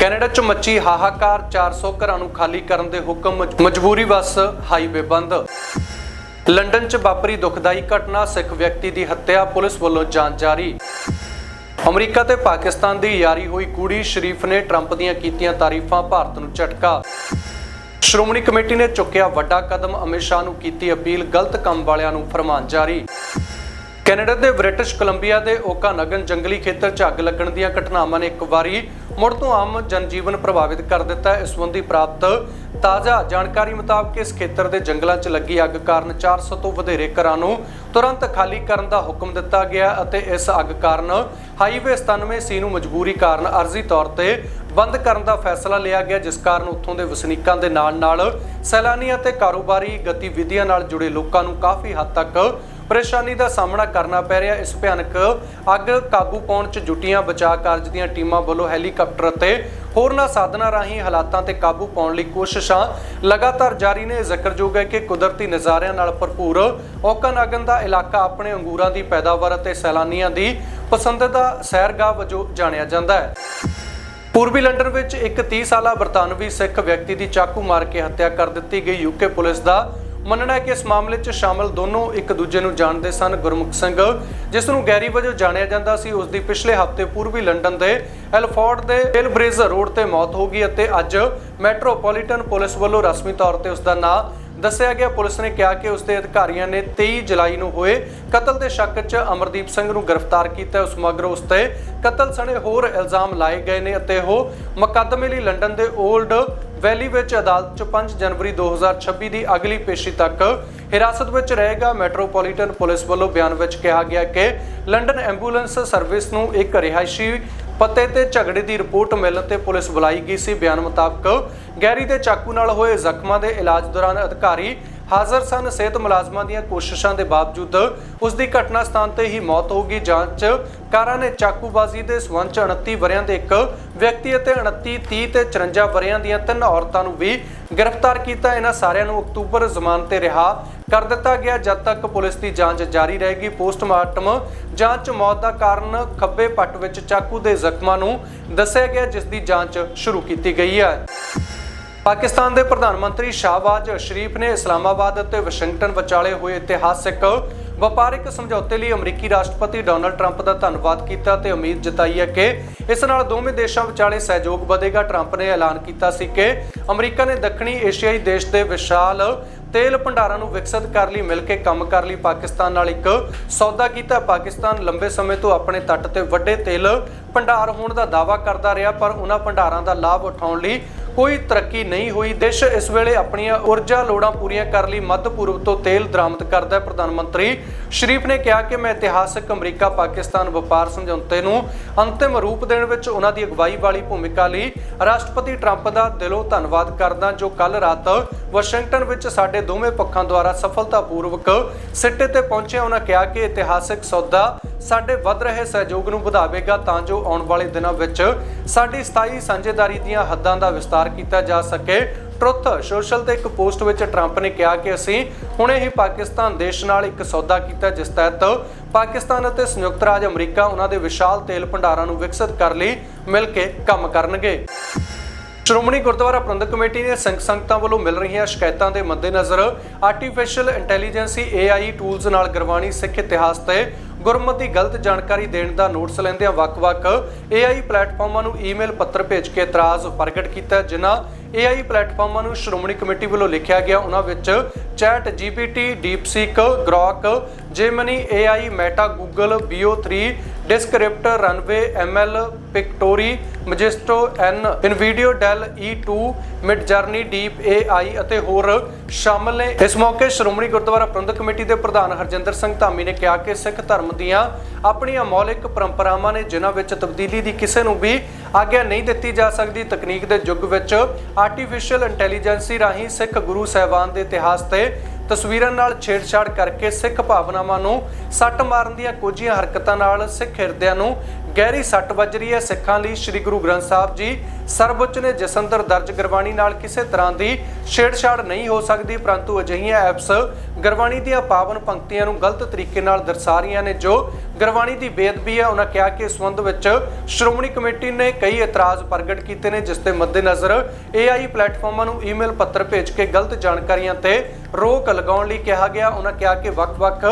Canada 'ਚ ਮੱਚੀ ਹਾਹਾਕਾਰ 400 ਘਰਾਂ ਨੂੰ ਖਾਲੀ ਕਰਨ ਦੇ ਹੁਕਮ ਮਜ- ਮਜਬੂਰੀ ਵਸ ਹਾਈਵੇ ਬੰਦ। ਲੰਡਨ 'ਚ ਵਾਪਰੀ ਦੁਖਦਾਈ ਘਟਨਾ, ਸਿੱਖ ਵਿਅਕਤੀ ਦੀ ਹੱਤਿਆ, ਪੁਲਿਸ ਵੱਲੋਂ ਜਾਂਚ ਜਾਰੀ। ਅਮਰੀਕਾ ਤੇ ਪਾਕਿਸਤਾਨ ਦੀ ਯਾਰੀ ਹੋਈ ਕੁੜੀ, ਸ਼ਰੀਫ ਨੇ ਟਰੰਪ ਦੀਆਂ ਕੀਤੀਆਂ ਤਾਰੀਫਾਂ, ਭਾਰਤ ਨੂੰ ਝਟਕਾ। ਸ਼੍ਰੋਮਣੀ ਕਮੇਟੀ ਨੇ ਚੁੱਕਿਆ ਵੱਡਾ ਕਦਮ, ਅਮਿਤ ਸ਼ਾਹ ਨੂੰ ਕੀਤੀ ਅਪੀਲ, ਗਲਤ ਕੰਮ ਵਾਲਿਆਂ ਨੂੰ ਫਰਮਾਨ ਜਾਰੀ। ਕੈਨੇਡਾ ਦੇ ਬ੍ਰਿਟਿਸ਼ ਕੋਲੰਬੀਆ ਦੇ ਓਕਾ ਨਗਨ ਜੰਗਲੀ ਖੇਤਰ 'ਚ ਅੱਗ ਲੱਗਣ ਦੀਆਂ ਘਟਨਾਵਾਂ ਨੇ ਇੱਕ ਵਾਰੀ ਮੁੜ ਤੋਂ ਆਮ ਜਨਜੀਵਨ ਪ੍ਰਭਾਵਿਤ ਕਰ ਦਿੱਤਾ ਹੈ। ਇਸ ਸੰਬੰਧੀ ਪ੍ਰਾਪਤ ਤਾਜ਼ਾ ਜਾਣਕਾਰੀ ਮੁਤਾਬਕ ਇਸ ਖੇਤਰ ਦੇ ਜੰਗਲਾਂ 'ਚ ਲੱਗੀ ਅੱਗ ਕਾਰਨ 400 ਤੋਂ ਵਧੇਰੇ ਘਰਾਂ ਨੂੰ ਤੁਰੰਤ ਖਾਲੀ ਕਰਨ ਦਾ ਹੁਕਮ ਦਿੱਤਾ ਗਿਆ ਅਤੇ ਇਸ ਅੱਗ ਕਾਰਨ ਹਾਈਵੇ 97 ਸੀ ਨੂੰ ਮਜਬੂਰੀ ਕਾਰਨ ਅਰਜ਼ੀ ਤੌਰ ਤੇ ਬੰਦ ਕਰਨ ਦਾ ਫੈਸਲਾ ਲਿਆ ਗਿਆ, ਜਿਸ ਕਾਰਨ ਉੱਥੋਂ ਦੇ ਵਸਨੀਕਾਂ ਦੇ ਨਾਲ ਨਾਲ ਸੈਲਾਨੀਆਂ ਤੇ ਕਾਰੋਬਾਰੀ ਗਤੀਵਿਧੀਆਂ ਨਾਲ ਜੁੜੇ ਲੋਕਾਂ ਨੂੰ ਕਾਫੀ ਹੱਦ ਤੱਕ ਪਰੇਸ਼ਾਨੀ ਦਾ ਸਾਹਮਣਾ ਕਰਨਾ ਪੈ ਰਿਹਾ ਇਸ ਭਿਆਨਕ ਅੱਗ ਕਾਬੂ ਪਾਉਣ 'ਚ ਜੁਟੀਆਂ ਬਚਾਅ ਕਾਰਜ ਦੀਆਂ ਟੀਮਾਂ ਵੱਲੋਂ ਹੈਲੀਕਾਪਟਰ ਅਤੇ ਹੋਰਨਾਂ ਸਾਧਨਾਂ ਰਾਹੀਂ ਹਾਲਾਤਾਂ ਤੇ ਕਾਬੂ ਪਾਉਣ ਲਈ ਕੋਸ਼ਿਸ਼ਾਂ ਲਗਾਤਾਰ ਜਾਰੀ ਨੇ। ਜ਼ਿਕਰਯੋਗ ਹੈ ਕਿ ਕੁਦਰਤੀ ਨਜ਼ਾਰਿਆਂ ਨਾਲ ਭਰਪੂਰ ਓਕਨਾਗਨ ਦਾ ਇਲਾਕਾ ਆਪਣੇ ਅੰਗੂਰਾਂ ਦੀ ਪੈਦਾਵਾਰ ਅਤੇ ਸੈਲਾਨੀਆਂ ਦੀ ਪਸੰਦੀਦਾ ਸੈਰਗਾਹ ਵਜੋਂ ਜਾਣਿਆ ਜਾਂਦਾ ਹੈ। ਪੂਰਬੀ ਲੰਡਨ ਵਿੱਚ ਇੱਕ 30 ਸਾਲਾ ਬਰਤਾਨਵੀ ਸਿੱਖ ਵਿਅਕਤੀ ਦੀ ਚਾਕੂ ਮਾਰ ਕੇ ਹੱਤਿਆ ਕਰ ਦਿੱਤੀ ਗਈ। ਯੂਕੇ ਪੁਲਿਸ ਦਾ ਮੰਨਣਾ ਹੈ ਕਿ ਇਸ ਮਾਮਲੇ 'ਚ ਸ਼ਾਮਲ ਦੋਨੋਂ ਇੱਕ ਦੂਜੇ ਨੂੰ ਜਾਣਦੇ ਸਨ। ਗੁਰਮੁਖ ਸਿੰਘ, ਜਿਸ ਨੂੰ ਗੈਰੀ ਵਜੋਂ ਜਾਣਿਆ ਜਾਂਦਾ ਸੀ, ਉਸ ਦੀ ਪਿਛਲੇ ਹਫ਼ਤੇ ਪੂਰਬੀ ਲੰਡਨ ਦੇ ਐਲਫੋਰਡ ਦੇ ਏਲਬ੍ਰਿਜ ਰੋਡ ਤੇ ਮੌਤ ਹੋ ਗਈ ਅਤੇ ਅੱਜ ਮੈਟਰੋਪੋਲੀਟਨ ਪੁਲਿਸ ਵੱਲੋਂ ਰਸਮੀ ਤੌਰ ਤੇ ਉਸ ਦਾ ਨਾਂ ਦੱਸਿਆ ਗਿਆ ਪੁਲਿਸ ਨੇ ਕਿਹਾ ਕਿ ਉਸ ਦੇ ਅਧਿਕਾਰੀਆਂ ਨੇ 23 ਜੁਲਾਈ ਨੂੰ ਹੋਏ ਕਤਲ ਦੇ ਸ਼ੱਕ 'ਚ ਅਮਰਦੀਪ ਸਿੰਘ ਨੂੰ ਗ੍ਰਿਫਤਾਰ ਕੀਤਾ। ਉਸ ਮਗਰੋਂ ਉਸ ਤੇ ਕਤਲ ਸਣੇ ਹੋਰ ਇਲਜ਼ਾਮ ਲਾਏ ਗਏ ਨੇ ਅਤੇ ਉਹ ਮੁਕੱਦਮੇ ਲਈ ਲੰਡਨ ਦੇ 올ਡ ਵੈਲੀ ਵਿੱਚ ਅਦਾਲਤ 'ਚ 5 ਜਨਵਰੀ 2026 ਦੀ ਅਗਲੀ ਪੇਸ਼ੀ ਤੱਕ ਹਿਰਾਸਤ ਵਿੱਚ ਰਹੇਗਾ। ਮੈਟਰੋਪੋਲੀਟਨ ਪੁਲਿਸ ਵੱਲੋਂ ਬਿਆਨ ਵਿੱਚ ਕਿਹਾ ਗਿਆ ਕਿ ਲੰਡਨ ਐਂਬੂਲੈਂਸ ਸਰਵਿਸ ਨੂੰ ਇੱਕ ਰਿਹਾਇਸ਼ੀ ਪਤੇ ਤੇ ਝਗੜੇ ਦੀ ਰਿਪੋਰਟ ਮਿਲਣ ਤੇ ਪੁਲਿਸ ਬੁਲਾਈ ਗਈ ਸੀ। ਬਿਆਨ ਮੁਤਾਬਕ ਗੈਰੀ ਦੇ ਚਾਕੂ ਨਾਲ ਹੋਏ ਜ਼ਖਮਾਂ ਦੇ ਇਲਾਜ ਦੌਰਾਨ ਅਧਿਕਾਰੀ ਹਾਜ਼ਰ ਸਨ ਸਿਹਤ ਮੁਲਾਜ਼ਮਾਂ ਦੀਆਂ ਕੋਸ਼ਿਸ਼ਾਂ ਦੇ ਬਾਵਜੂਦ ਉਸ ਦੀ ਘਟਨਾ ਸਥਾਨ ਤੇ ਹੀ ਮੌਤ ਹੋ ਗਈ। ਜਾਂਚ ਕਾਰਾਂ ਨੇ ਚਾਕੂਬਾਜ਼ੀ ਦੇ ਸਬੰਧ 'ਚ 29 ਵਰਿਆਂ ਦੇ ਇੱਕ ਵਿਅਕਤੀ ਅਤੇ 29 30 ਤੇ 54 ਵਰਿਆਂ ਦੀਆਂ ਤਿੰਨ ਔਰਤਾਂ ਨੂੰ ਵੀ ਗ੍ਰਿਫਤਾਰ ਕੀਤਾ। ਇਹਨਾਂ ਸਾਰਿਆਂ ਨੂੰ ਅਕਤੂਬਰ ਜ਼ਮਾਨਤ ਤੇ ਰਿਹਾ ਕਰ ਦਿੱਤਾ ਗਿਆ। ਜਦ ਤੱਕ ਪੁਲਿਸ ਦੀ ਜਾਂਚ ਜਾਰੀ ਰਹੇਗੀ, ਪੋਸਟਮਾਰਟਮ ਜਾਂਚ ਮੌਤ ਦਾ ਕਾਰਨ ਖੱਬੇ ਪੱਟ ਵਿੱਚ ਚਾਕੂ ਦੇ ਜ਼ਖਮਾਂ ਨੂੰ ਦੱਸਿਆ ਗਿਆ, ਜਿਸ ਦੀ ਜਾਂਚ ਸ਼ੁਰੂ ਕੀਤੀ ਗਈ ਹੈ। ਪਾਕਿਸਤਾਨ ਦੇ ਪ੍ਰਧਾਨ ਮੰਤਰੀ ਸ਼ਾਹਬਾਜ਼ ਸ਼ਰੀਫ ਨੇ ਇਸਲਾਮਾਬਾਦ ਅਤੇ ਵਾਸ਼ਿੰਗਟਨ ਵਿਚਾਲੇ ਹੋਏ ਇਤਿਹਾਸਿਕ ਵਪਾਰਿਕ ਸਮਝੌਤੇ ਲਈ ਅਮਰੀਕੀ ਰਾਸ਼ਟਰਪਤੀ ਡੋਨਲਡ ਟਰੰਪ ਦਾ ਧੰਨਵਾਦ ਕੀਤਾ ਤੇ ਉਮੀਦ ਜਤਾਈ ਹੈ ਕਿ ਇਸ ਨਾਲ ਦੋਵੇਂ ਦੇਸ਼ਾਂ ਵਿਚਾਲੇ ਸਹਿਯੋਗ ਵਧੇਗਾ। ਟਰੰਪ ਨੇ ਐਲਾਨ ਕੀਤਾ ਸੀ ਕਿ ਅਮਰੀਕਾ ਨੇ ਦੱਖਣੀ ਏਸ਼ੀਆਈ ਦੇਸ਼ ਦੇ ਵਿਸ਼ਾਲ ਤੇਲ ਭੰਡਾਰਾਂ ਨੂੰ ਵਿਕਸਿਤ ਕਰਨ ਲਈ, ਮਿਲ ਕੇ ਕੰਮ ਕਰਨ ਲਈ। ਪਾਕਿਸਤਾਨ ਨਾਲ ਇੱਕ ਸੌਦਾ ਕੀਤਾ। ਪਾਕਿਸਤਾਨ ਲੰਬੇ ਸਮੇਂ ਤੋਂ ਆਪਣੇ ਤੱਟ ਤੇ ਵੱਡੇ ਤੇਲ ਭੰਡਾਰ ਹੋਣ ਦਾ ਦਾਅਵਾ ਕਰਦਾ ਰਿਹਾ, ਪਰ ਉਹਨਾਂ ਭੰਡਾਰਾਂ ਦਾ ਲਾਭ ਉਠਾਉਣ ਲਈ ਕੋਈ ਤਰੱਕੀ ਨਹੀਂ ਹੋਈ। ਦੇਸ਼ ਇਸ ਵੇਲੇ ਆਪਣੀਆਂ ਊਰਜਾ ਲੋੜਾਂ ਪੂਰੀਆਂ ਕਰਨ ਲਈ ਮੱਧ ਪੂਰਬ ਤੋਂ ਤੇਲ ਦਰਾਮਦ ਕਰਦਾ ਹੈ ਪ੍ਰਧਾਨ ਮੰਤਰੀ। ਸ਼ਰੀਫ ਨੇ ਕਿਹਾ ਕਿ ਮੈਂ ਇਤਿਹਾਸਕ ਅਮਰੀਕਾ, ਪਾਕਿਸਤਾਨ ਵਪਾਰ ਸਮਝੌਤੇ ਨੂੰ ਅੰਤਿਮ ਰੂਪ ਦੇਣ ਵਿੱਚ ਉਹਨਾਂ ਦੀ ਅਗਵਾਈ ਵਾਲੀ ਭੂਮਿਕਾ ਲਈ ਰਾਸ਼ਟਰਪਤੀ ਟਰੰਪ ਦਾ ਦਿਲੋਂ ਧੰਨਵਾਦ ਕਰਦਾ, ਜੋ ਕੱਲ ਰਾਤ ਵਾਸ਼ਿੰਗਟਨ ਵਿੱਚ ਸਾਡੇ ਦੋਵੇਂ ਪੱਖਾਂ ਦੁਆਰਾ ਸਫਲਤਾਪੂਰਵਕ ਸਿੱਟੇ ਤੇ ਪਹੁੰਚਿਆ। ਉਹਨਾਂ ਕਿਹਾ ਕਿ ਇਤਿਹਾਸਕ ਸੌਦਾ ਸਾਡੇ ਵੱਧ ਰਹੇ ਸਹਿਯੋਗ ਨੂੰ ਵਧਾਵੇਗਾ ਤਾਂ ਜੋ ਆਉਣ ਵਾਲੇ ਦਿਨਾਂ ਵਿੱਚ ਸਾਡੀ ਸਥਾਈ ਸਾਂਝੇਦਾਰੀ ਦੀਆਂ ਹੱਦਾਂ ਦਾ ਵਿਸਤਾਰ ਕੀਤਾ ਜਾ ਸਕੇ। ਟਰੁੱਥ ਸੋਸ਼ਲ ਤੇ ਇੱਕ ਪੋਸਟ ਵਿੱਚ ਟਰੰਪ ਨੇ ਕਿਹਾ ਕਿ ਅਸੀਂ ਹੁਣੇ ਹੀ ਪਾਕਿਸਤਾਨ ਦੇਸ਼ ਨਾਲ ਇੱਕ ਸੌਦਾ ਕੀਤਾ, ਜਿਸ ਤਹਿਤ ਪਾਕਿਸਤਾਨ ਅਤੇ ਸੰਯੁਕਤ ਰਾਜ ਅਮਰੀਕਾ ਉਹਨਾਂ ਦੇ ਵਿਸ਼ਾਲ ਤੇਲ ਭੰਡਾਰਾਂ ਨੂੰ ਵਿਕਸਿਤ ਕਰਨ ਲਈ ਮਿਲ ਕੇ ਕੰਮ ਕਰਨਗੇ। ਸ਼੍ਰੋਮਣੀ ਗੁਰਦੁਆਰਾ ਪ੍ਰਬੰਧਕ ਕਮੇਟੀ ਨੇ ਸੰਘ ਸੰਗਤਾਂ ਵੱਲੋਂ ਮਿਲ ਰਹੀਆਂ ਸ਼ਿਕਾਇਤਾਂ ਦੇ ਮੱਦੇਨਜ਼ਰ ਆਰਟੀਫੀਸ਼ੀਅਲ ਇੰਟੈਲੀਜੈਂਸੀ AI ਟੂਲਸ ਨਾਲ ਗੁਰਬਾਣੀ ਸਿੱਖ ਇਤਿਹਾਸ ਤੇ ਗੁਰਮਤ ਦੀ ਗਲਤ ਜਾਣਕਾਰੀ ਦੇਣ ਦਾ ਨੋਟਿਸ ਲੈਂਦਿਆਂ ਵੱਖ-ਵੱਖ AI ਪਲੇਟਫਾਰਮਾਂ ਨੂੰ ਈਮੇਲ ਪੱਤਰ ਭੇਜ ਕੇ ਇਤਰਾਜ਼ ਪ੍ਰਗਟ ਕੀਤਾ, ਜਿਨ੍ਹਾਂ AI ਪਲੇਟਫਾਰਮਾਂ ਨੂੰ ਸ਼੍ਰੋਮਣੀ ਕਮੇਟੀ ਵੱਲੋਂ ਲਿਖਿਆ ਗਿਆ। ਉਹਨਾਂ ਵਿੱਚ chat GPT DeepSeek, Grok, Gemini AI Meta, Google BO3 Descript Runway ML Pictory Magisto N InVideo DALL E2 Midjourney Deep AI ਅਤੇ ਹੋਰ ਸ਼ਾਮਲ ਨੇ। ਇਸ ਮੌਕੇ ਸ਼੍ਰੋਮਣੀ ਗੁਰਦੁਆਰਾ ਪ੍ਰਬੰਧਕ ਕਮੇਟੀ ਦੇ ਪ੍ਰਧਾਨ ਹਰਜਿੰਦਰ ਸਿੰਘ ਧਾਮੀ ਨੇ ਕਿਹਾ ਕਿ ਸਿੱਖ ਧਰਮ ਦੀਆਂ ਆਪਣੀਆਂ ਮੌਲਿਕ ਪਰੰਪਰਾਵਾਂ ਨੇ, ਜਿਨ੍ਹਾਂ ਵਿੱਚ ਤਬਦੀਲੀ ਦੀ ਕਿਸੇ ਨੂੰ ਵੀ ਆਗਿਆ ਨਹੀਂ ਦਿੱਤੀ ਜਾ ਸਕਦੀ, ਤਕਨੀਕ ਦੇ ਯੁੱਗ ਵਿੱਚ ਆਰਟੀਫੀਸ਼ੀਅਲ ਇੰਟੈਲੀਜੈਂਸੀ ਰਾਹੀਂ ਸਿੱਖ ਗੁਰੂ ਸਾਹਿਬਾਨ ਦੇ ਇਤਿਹਾਸ ਤੇ ਤਸਵੀਰਾਂ ਨਾਲ ਛੇੜਛਾੜ ਕਰਕੇ ਸਿੱਖ ਭਾਵਨਾਵਾਂ ਨੂੰ ਸੱਟ ਮਾਰਨ ਦੀਆਂ ਕੋਝੀਆਂ ਹਰਕਤਾਂ ਨਾਲ ਸਿੱਖ ਹਿਰਦਿਆਂ ਨੂੰ ਗਹਿਰੀ ਸੱਟ ਵੱਜ ਰਹੀ ਹੈ। ਸਿੱਖਾਂ ਲਈ ਸ੍ਰੀ ਗੁਰੂ ਗ੍ਰੰਥ ਸਾਹਿਬ ਜੀ ਸਰਵਉੱਚ ਨੇ ਜਿਸ ਦਰਜ ਗੁਰਬਾਣੀ ਨਾਲ ਕਿਸੇ ਤਰ੍ਹਾਂ ਦੀ ਛੇੜਛਾੜ ਨਹੀਂ ਹੋ ਸਕਦੀ, ਪਰੰਤੂ ਅਜਿਹੀਆਂ ਐਪਸ ਗੁਰਬਾਣੀ ਦੀਆਂ ਪਾਵਨ ਪੰਕਤੀਆਂ ਨੂੰ ਗਲਤ ਤਰੀਕੇ ਨਾਲ ਦਰਸਾ ਰਹੀਆਂ ਨੇ, ਜੋ ਗੁਰਬਾਣੀ ਦੀ ਬੇਅਦਬੀ ਹੈ, ਉਹਨਾਂ ਕਿਹਾ ਕਿ ਇਸ ਸੰਬੰਧ ਵਿੱਚ ਸ਼੍ਰੋਮਣੀ ਕਮੇਟੀ ਨੇ ਕਈ ਇਤਰਾਜ਼ ਪ੍ਰਗਟ ਕੀਤੇ ਨੇ, ਜਿਸ ਦੇ ਮੱਦੇਨਜ਼ਰ AI ਪਲੇਟਫਾਰਮਾਂ ਨੂੰ ਈਮੇਲ ਪੱਤਰ ਭੇਜ ਕੇ ਗਲਤ ਜਾਣਕਾਰੀਆਂ ਤੇ ਰੋਕ ਲਗਾਉਣ ਲਈ ਕਿਹਾ ਗਿਆ। ਉਹਨਾਂ ਕਿਹਾ ਕਿ ਵੱਖ-ਵੱਖ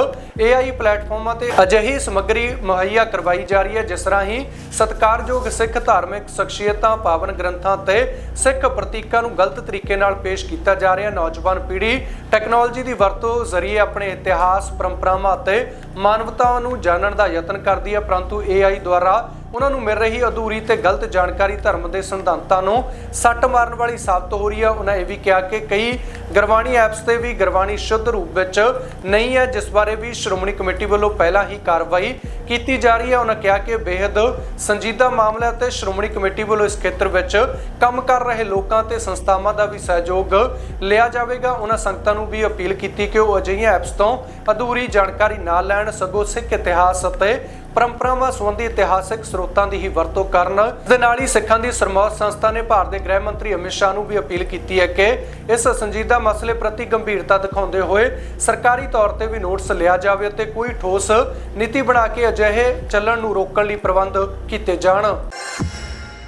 AI ਪਲੇਟਫਾਰਮਾਂ ਤੇ ਅਜਿਹੀ ਸਮੱਗਰੀ ਮੁਹੱਈਆ ਕਰਵਾਈ ਜਾ ਰਹੀ ਹੈ, ਜਿਸ ਰਾਹੀਂ ਸਤਿਕਾਰਯੋਗ ਸਿੱਖ ਧਾਰਮਿਕ ਸ਼ਖਸੀਅਤਾਂ, ਪਾਵਨ ਗ੍ਰੰਥਾਂ ਤੇ ਸਿੱਖ ਪ੍ਰਤੀਕਾਂ ਨੂੰ ਗਲਤ ਤਰੀਕੇ ਨਾਲ ਪੇਸ਼ ਕੀਤਾ ਜਾ ਰਿਹਾ। ਨੌਜਵਾਨ ਪੀੜ੍ਹੀ ਟੈਕਨੋਲੋਜੀ ਦੀ ਵਰਤੋਂ ਜ਼ਰੀਏ ਆਪਣੇ ਇਤਿਹਾਸ, ਪਰੰਪਰਾਵਾਂ ਅਤੇ ਮਾਨਵਤਾ ਨੂੰ ਜਾਣਨ ਦਾ ਯਤਨ ਕਰਦੀ ਹੈ, ਪਰੰਤੂ AI ਦੁਆਰਾ ਉਹਨਾਂ ਨੂੰ ਮਿਲ ਰਹੀ ਅਧੂਰੀ ਤੇ ਗਲਤ ਜਾਣਕਾਰੀ ਧਰਮ ਦੇ ਸਿਧਾਂਤਾਂ ਨੂੰ ਸੱਟ ਮਾਰਨ ਵਾਲੀ ਸਾਬਤ ਹੋ ਰਹੀ ਹੈ। ਉਹਨਾਂ ਇਹ ਵੀ ਕਿਹਾ ਕਿ ਕਈ ਗੁਰਬਾਣੀ ਐਪਸ ਤੇ ਵੀ ਗੁਰਬਾਣੀ ਸ਼ੁੱਧ ਰੂਪ ਵਿੱਚ ਨਹੀਂ ਹੈ, ਜਿਸ ਬਾਰੇ ਵੀ ਸ਼੍ਰੋਮਣੀ ਕਮੇਟੀ ਵੱਲੋਂ ਪਹਿਲਾਂ ਹੀ ਕਾਰਵਾਈ ਕੀਤੀ ਜਾ ਰਹੀ ਹੈ। ਉਹਨਾਂ ਕਿਹਾ ਕਿ ਬੇहद ਸੰਜੀਦਾ ਮਾਮਲਾ ਹੈ ਤੇ ਸ਼੍ਰੋਮਣੀ ਕਮੇਟੀ ਵੱਲੋਂ ਇਸ ਖੇਤਰ ਵਿੱਚ ਕੰਮ ਕਰ ਰਹੇ ਲੋਕਾਂ ਤੇ ਸੰਸਥਾਵਾਂ ਦਾ ਵੀ ਸਹਿਯੋਗ ਲਿਆ ਜਾਵੇਗਾ। ਉਹਨਾਂ ਸੰਗਤਾਂ ਨੂੰ ਵੀ ਅਪੀਲ ਕੀਤੀ ਕਿ ਉਹ ਅਜਿਹੀਆਂ ਐਪਸ ਤੋਂ ਅਧੂਰੀ ਜਾਣਕਾਰੀ ਨਾ ਲੈਣ, ਸਗੋਂ ਸਿੱਖ ਇਤਿਹਾਸ ਅਤੇ ਪਰੰਪਰਾਵਾਂ ਸੰਬੰਧੀ ਇਤਿਹਾਸਕ ਸਰੋਤਾਂ ਦੀ ਹੀ ਵਰਤੋਂ ਕਰਨ ਦੇ ਨਾਲ ਹੀ ਸਿੱਖਾਂ ਦੀ ਸਰਮੌਤ ਸੰਸਥਾ ਨੇ ਭਾਰਤ ਦੇ ਗ੍ਰਹਿ ਮੰਤਰੀ ਅਮਿਤ ਸ਼ਾਹ ਨੂੰ ਵੀ ਅਪੀਲ ਕੀਤੀ ਹੈ ਕਿ ਇਸ ਸੰਜੀਦਾ ਮਸਲੇ ਪ੍ਰਤੀ ਗੰਭੀਰਤਾ ਦਿਖਾਉਂਦੇ ਹੋਏ ਸਰਕਾਰੀ ਤੌਰ ਤੇ ਵੀ ਨੋਟਿਸ ਲਿਆ ਜਾਵੇ ਅਤੇ ਕੋਈ ਠੋਸ ਨੀਤੀ ਬਣਾ ਕੇ ਅਜਿਹੇ ਚੱਲਣ ਨੂੰ ਰੋਕਣ ਲਈ ਪ੍ਰਬੰਧ ਕੀਤੇ ਜਾਣ।